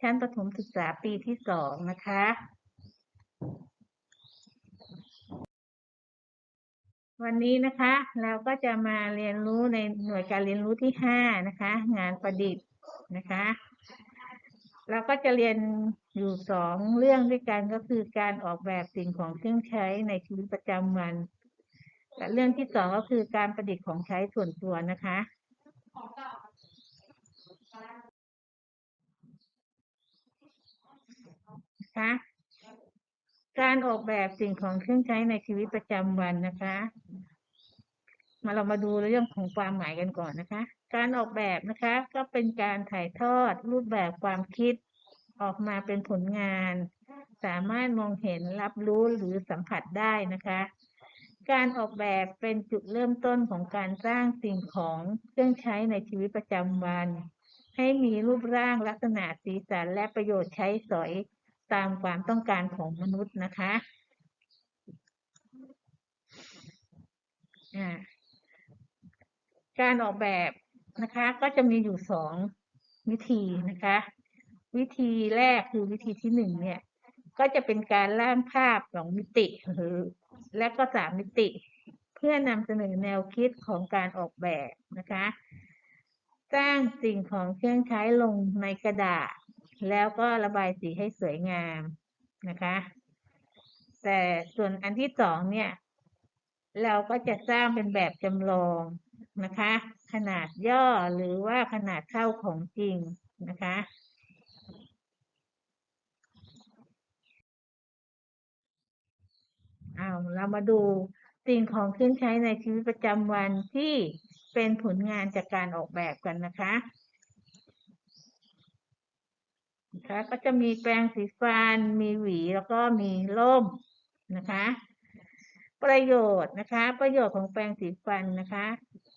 ชั้นประถมศึกษาปีที่สองนะคะ วันนี้นะคะเราก็จะมาเรียนรู้ในหน่วยการเรียนรู้ที่ห้านะคะ งานประดิษฐ์นะคะ เราก็จะเรียนอยู่สองเรื่องด้วยกันก็คือการออกแบบสิ่งของเครื่องใช้ในชีวิตประจำวันและเรื่องที่สองก็คือการประดิษฐ์ของใช้ส่วนตัวนะคะ นะคะ การออกแบบสิ่งของเครื่องใช้ในชีวิตประจำวันนะคะ มาเรามาดูเรื่องของความหมายกันก่อนนะคะ การออกแบบนะคะ ก็เป็นการถ่ายทอดรูปแบบความคิดออกมาเป็นผลงาน สามารถมองเห็นรับรู้หรือสัมผัสได้นะคะ การออกแบบเป็นจุดเริ่มต้นของการสร้างสิ่งของเครื่องใช้ในชีวิตประจำวัน ให้มีรูปร่างลักษณะสีสันและประโยชน์ใช้สอย ตามความต้องการของมนุษย์นะคะการออกแบบนะคะก็จะมีอยู่สองวิธีนะคะ วิธีแรกคือวิธีที่หนึ่งเนี่ย ก็จะเป็นการร่างภาพสองมิติหรือและก็สามมิติ เพื่อนำเสนอแนวคิดของการออกแบบนะคะสร้างสิ่งของเครื่องใช้ลงในกระดาษ แล้วก็ระบายสีให้สวยงามนะคะ แต่ส่วนอันที่สองเนี่ย เราก็จะสร้างเป็นแบบจำลองนะคะ ขนาดย่อหรือว่าขนาดเท่าของจริงนะคะเอาเรามาดูสิ่งของเครื่องใช้ในชีวิตประจำวันที่เป็นผลงานจากการออกแบบกันนะคะ นะคะก็จะมีแปรงสีฟัน มีหวีแล้วก็มีร่มนะคะ ประโยชน์นะคะ ประโยชน์ของแปรงสีฟันนะคะ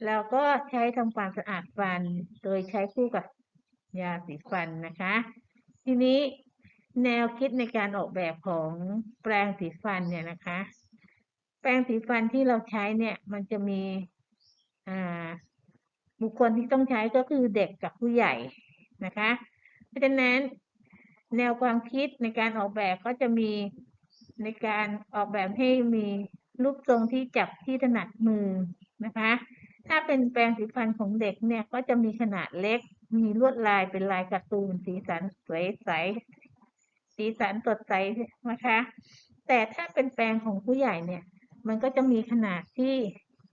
เราก็ใช้ทำความสะอาดฟัน โดยใช้คู่กับยาสีฟันนะคะ ทีนี้แนวคิดในการออกแบบของแปรงสีฟันเนี่ยนะคะ แปรงสีฟันที่เราใช้เนี่ย มันจะมีอ่าบุคคลที่ต้องใช้ก็คือเด็กกับผู้ใหญ่นะคะ เพราะฉะนั้น แนวความคิดในการออกแบบก็จะมีในการออกแบบให้มีรูปทรงที่จับที่ถนัดมือนะคะ ถ้าเป็นแปรงสีฟันของเด็กเนี่ยก็จะมีขนาดเล็ก มีลวดลายเป็นลายการ์ตูน สีสันสวยใส สีสันสดใสนะคะ แต่ถ้าเป็นแปรงของผู้ใหญ่เนี่ย มันก็จะมีขนาดที่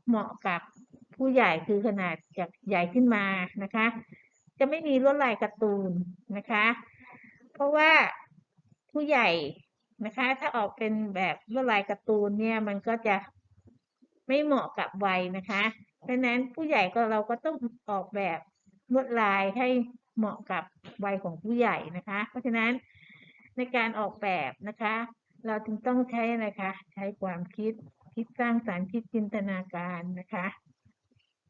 เหมาะกับผู้ใหญ่คือขนาดจากใหญ่ขึ้นมานะคะ จะไม่มีลวดลายการ์ตูนนะคะ เพราะว่าผู้ใหญ่นะคะ ถ้าออกเป็นแบบลวดลายการ์ตูนเนี่ยมันก็จะไม่เหมาะกับวัยนะคะดังนั้นผู้ใหญ่ก็เราก็ต้องออกแบบลวดลายให้เหมาะกับวัยของผู้ใหญ่นะคะ เพราะฉะนั้นในการออกแบบนะคะ เราจึงต้องใช้อะไรคะใช้ความคิดคิดสร้างสรรค์คิดจินตนาการนะคะ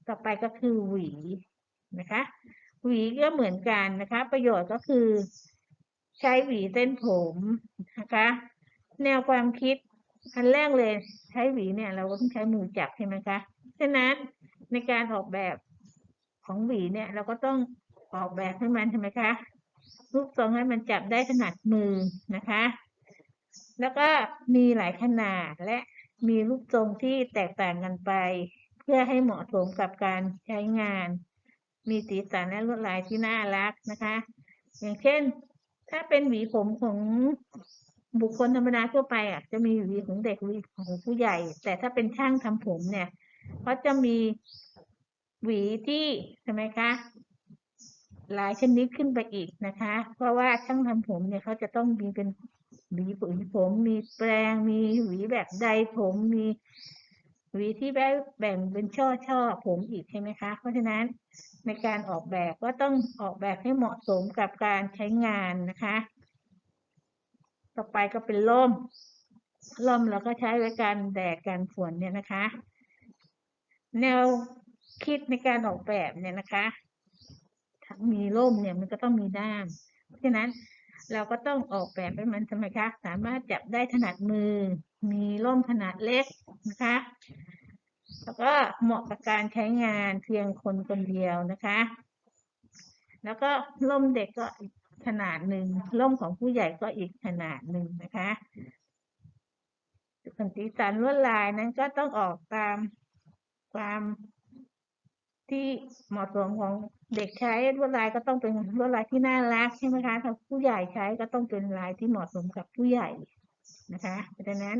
ต่อไปก็คือหวีนะคะ หวีก็เหมือนกันนะคะ ประโยชน์ก็คือ ใช้หวีเส้นผมนะคะ แนวความคิดอันแรกเลยใช้หวีเนี่ย เราก็ต้องใช้มือจับใช่ไหมคะฉะนั้นในการออกแบบของหวีเนี่ย เราก็ต้องออกแบบให้มันใช่ไหมคะรูปทรงให้มันจับได้ถนัดมือนะคะ แล้วก็มีหลายขนาดและมีรูปทรงที่แตกต่างกันไป เพื่อให้เหมาะสมกับการใช้งาน มีสีสันและลวดลายที่น่ารักนะคะ อย่างเช่น ถ้าเป็นหวีผมของบุคคลธรรมดาทั่วไปอะจะมีหวีของเด็กหวีของผู้ใหญ่ แต่ถ้าเป็นช่างทำผมเนี่ยเขาจะมีหวีที่ใช่ไหมคะหลายชนิดขึ้นไปอีกนะคะ เพราะว่าช่างทำผมเนี่ยเขาจะต้องมีเป็นหวีปุ๋ยผม มีแปรงมีหวีแบบใดผมมี หวีที่แบ่งเป็นช่อช่อผมอีกใช่ไหมคะ เพราะฉะนั้นในการออกแบบก็ต้องออกแบบให้เหมาะสมกับการใช้งานนะคะ ต่อไปก็เป็นร่มร่มเราก็ใช้ไว้กันแดดกันฝนเนี่ยนะคะ แนวคิดในการออกแบบเนี่ยนะคะ มีร่มเนี่ยมันก็ต้องมีด้ามเพราะฉะนั้นเราก็ต้องออกแบบให้มันใช่ไหมคะ สามารถจับได้ถนัดมือ มีร่มขนาดเล็กนะคะ แล้วก็เหมาะกับการใช้งานเพียงคนคนเดียวนะคะ แล้วก็ร่มเด็กก็อีกขนาดหนึ่งร่มของผู้ใหญ่ก็อีกขนาดหนึ่งนะคะส่วนสีสันลวดลายนั้นก็ต้องออกตามความที่เหมาะสมของเด็กใช้ลวดลายก็ต้องเป็นลวดลายที่น่ารักใช่ไหมคะถ้าผู้ใหญ่ใช้ก็ต้องเป็นลายที่เหมาะสมกับผู้ใหญ่นะคะ เพราะฉะนั้น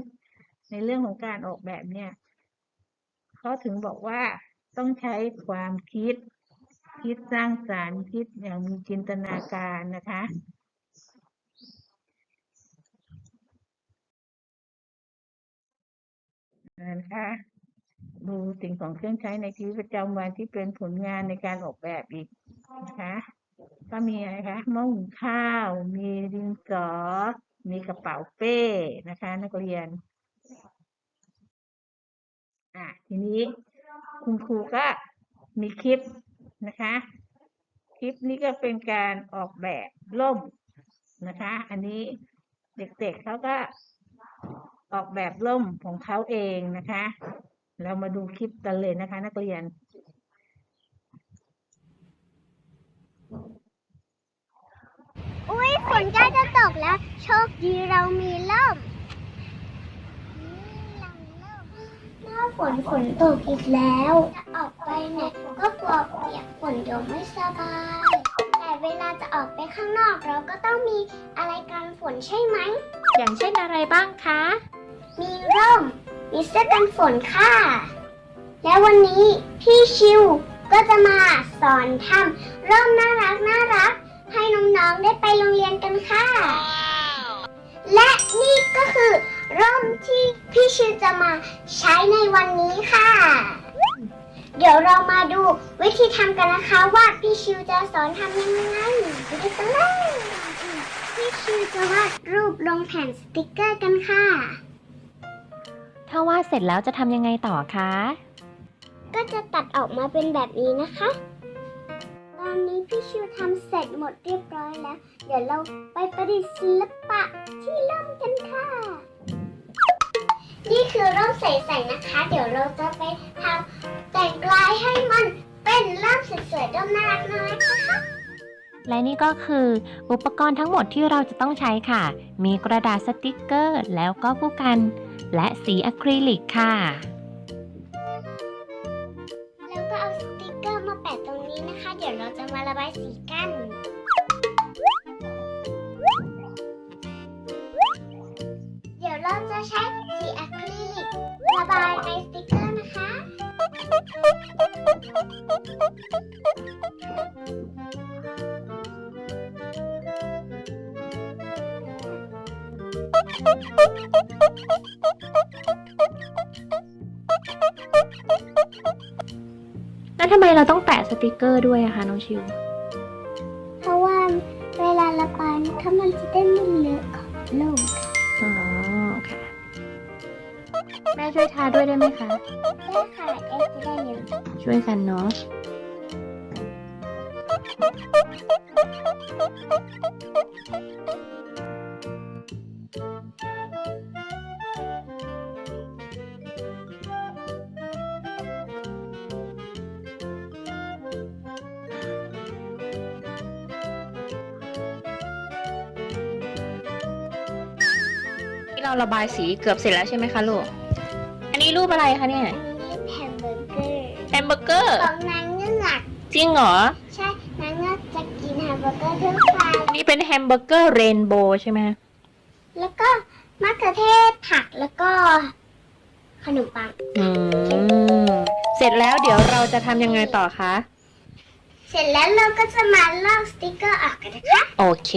ในเรื่องของการออกแบบเนี่ย เขาถึงบอกว่าต้องใช้ความคิด คิดสร้างสรรค์คิดอย่างมีจินตนาการนะคะนะคะดูสิ่งของเครื่องใช้ในชีวิตประจำวันที่เป็นผลงานในการออกแบบอีกนะคะก็มีอะไรคะหม้อหุงข้าว มีดินสอมีกระเป๋าเป้นะคะ นักเรียน อะทีนี้คุณครูก็มีคลิปนะคะ คลิปนี้ก็เป็นการออกแบบร่มนะคะ อันนี้เด็กๆเขาก็ออกแบบร่มของเขาเองนะคะ เรามาดูคลิปกันเลยนะคะ นักเรียนอุ้ยฝนใกล้จะตกแล้ว โชคดีเรามีร่ม หน้าฝนฝนตกอีกแล้ว จะออกไปไหนก็กลัวเปียกฝนเดี๋ยวไม่สบาย แต่เวลาจะออกไปข้างนอกเราก็ต้องมีอะไรกันฝนใช่ไหม อย่างเช่นอะไรบ้างคะ มีร่ม มีเสื้อกันฝนค่ะ และวันนี้พี่ชิวก็จะมาสอนทำร่มน่ารักน่ารัก ให้น้องๆได้ไปโรงเรียนกันค่ะ และนี่ก็คือ ร่มที่พี่ชิวจะมาใช้ในวันนี้ค่ะ เดี๋ยวเรามาดูวิธีทำกันนะคะว่าพี่ชิวจะสอนทำยังไงไปดูกันเลยพี่ชิวจะวาดรูปลงแผ่นสติกเกอร์กันค่ะ ถ้าวาดเสร็จแล้วจะทำยังไงต่อคะ ก็จะตัดออกมาเป็นแบบนี้นะคะ ตอนนี้พี่ชิวทำเสร็จหมดเรียบร้อยแล้ว เดี๋ยวเราไปประดิษฐ์ศิลปะที่ร่มกันค่ะ นี่คือร่มใสๆนะคะ เดี๋ยวเราจะไปทำแต่งลายให้มันเป็นร่มสวยๆร่มน่ารักน่ารักนะคะและนี่ก็คืออุปกรณ์ทั้งหมดที่เราจะต้องใช้ค่ะ มีกระดาษสติกเกอร์ แล้วก็ผู้กัน และสีอะคริลิกค่ะ แล้วทำไมเราต้องแปะสติกเกอร์ด้วยอะคะน้องชิว เพราะว่าเวลาระบายนะคะมันจะได้ไม่เลอะของล ช่วยทาด้วยได้ไหมคะได้ค่ะเอ็กจะได้เร็วช่วยกันเนาะที่เราระบายสีเกือบเสร็จแล้วใช่ไหมคะลูกอั นนี้รูปอะไรคะเนี่ยอันนี้แฮมเบอร์เกอร์แฮมเบอร์เกอร์ของนางเงือกจริงเหรอ ใช่นางเงือกจะกินแฮมเบอร์เกอร์ด้วยค่ะนี่เป็นแฮมเบอร์เกอร์เรนโบว์ใช่ไหมคะแล้วก็มะเขือเทศผักแล้วก็ ขนมปังอืมเสร็จแล้วเดี๋ยวเราจะทำยังไงต่อคะ เสร็จแล้วเราก็จะมาลอกสติกเกอร์ออกกันนะคะ โอเค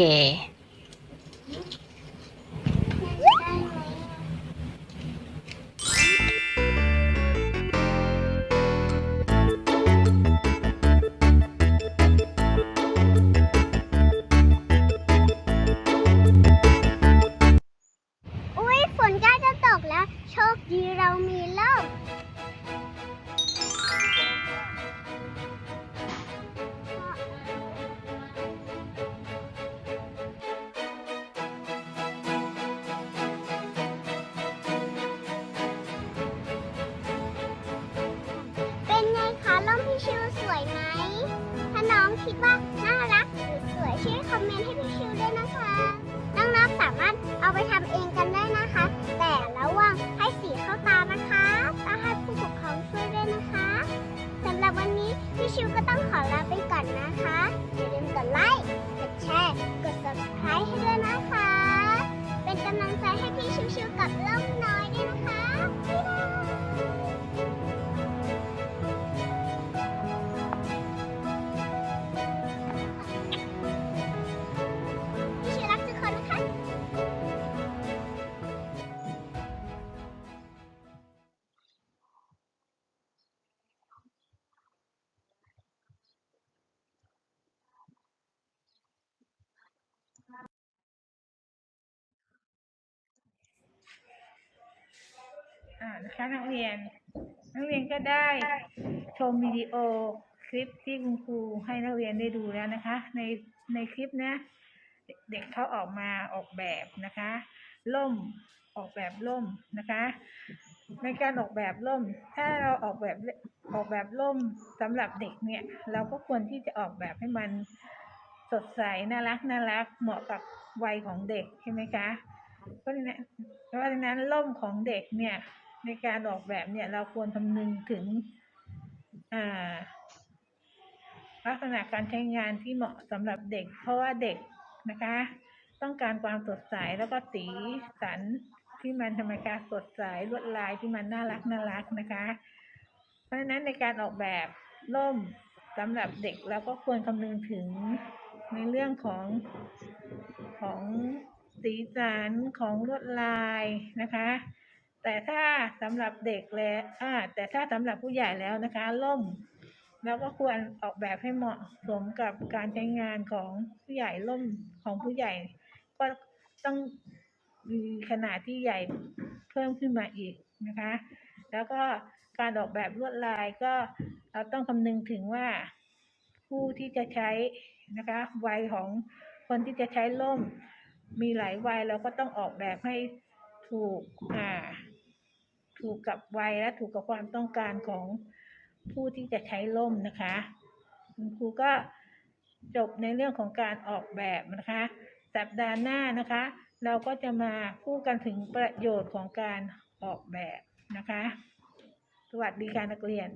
คดีเรามีโลกเป็นไงคะร่มพี่ชิสวยไหม ถ้าน้องคิดว่าน่ารักหรือสวยช่วยคอมเมนต์ให้พี่ชิว อ่านะคะนักเรียน นักเรียนก็ได้ชมวิดีโอคลิปที่คุณครูให้นักเรียนได้ดูแล้วนะคะ ในในคลิปนะ เด็กเขาออกมาออกแบบนะคะล่มออกแบบล่มนะคะ ในการออกแบบล่ม ถ้าเราออกแบบออกแบบล่มสำหรับเด็กเนี่ย เราก็ควรที่จะออกแบบให้มันสดใสน่ารักน่ารักเหมาะกับวัยของเด็กใช่ไหมคะเพราะฉะนั้นเพราะฉะนั้นล่มของเด็กเนี่ย ในการออกแบบเนี่ยเราควรคำนึงถึงลักษณะการใช้งานที่เหมาะสำหรับเด็ก เพราะว่าเด็กนะคะ ต้องการความสดใสแล้วก็สีสันที่มันทำไมคะสดใสลวดลายที่มันน่ารักน่ารักนะคะ เพราะฉะนั้นในการออกแบบร่มสำหรับเด็กเราก็ควรคำนึงถึงในเรื่องของของสีสันของลวดลายนะคะ แต่ถ้าสำหรับเด็กแล้วอ่าแต่ถ้าสำหรับผู้ใหญ่แล้วนะคะ ล่มเราก็ควรออกแบบให้เหมาะสมกับการใช้งานของผู้ใหญ่ล่มของผู้ใหญ่ ก็ต้องมีขนาดที่ใหญ่เพิ่มขึ้นมาอีกนะคะ แล้วก็การออกแบบลวดลายก็เราต้องคำนึงถึงว่าผู้ที่จะใช้นะคะวัยของคนที่จะใช้ล่ม มีหลายวัยเราก็ต้องออกแบบให้ถูกอ่า ถูกกับวัยและถูกกับความต้องการของผู้ที่จะใช้ล่มนะคะคุณครูก็จบในเรื่องของการออกแบบนะคะ สัปดาห์หน้านะคะ เราก็จะมาพูดกันถึงประโยชน์ของการออกแบบนะคะ สวัสดีการนักเรียน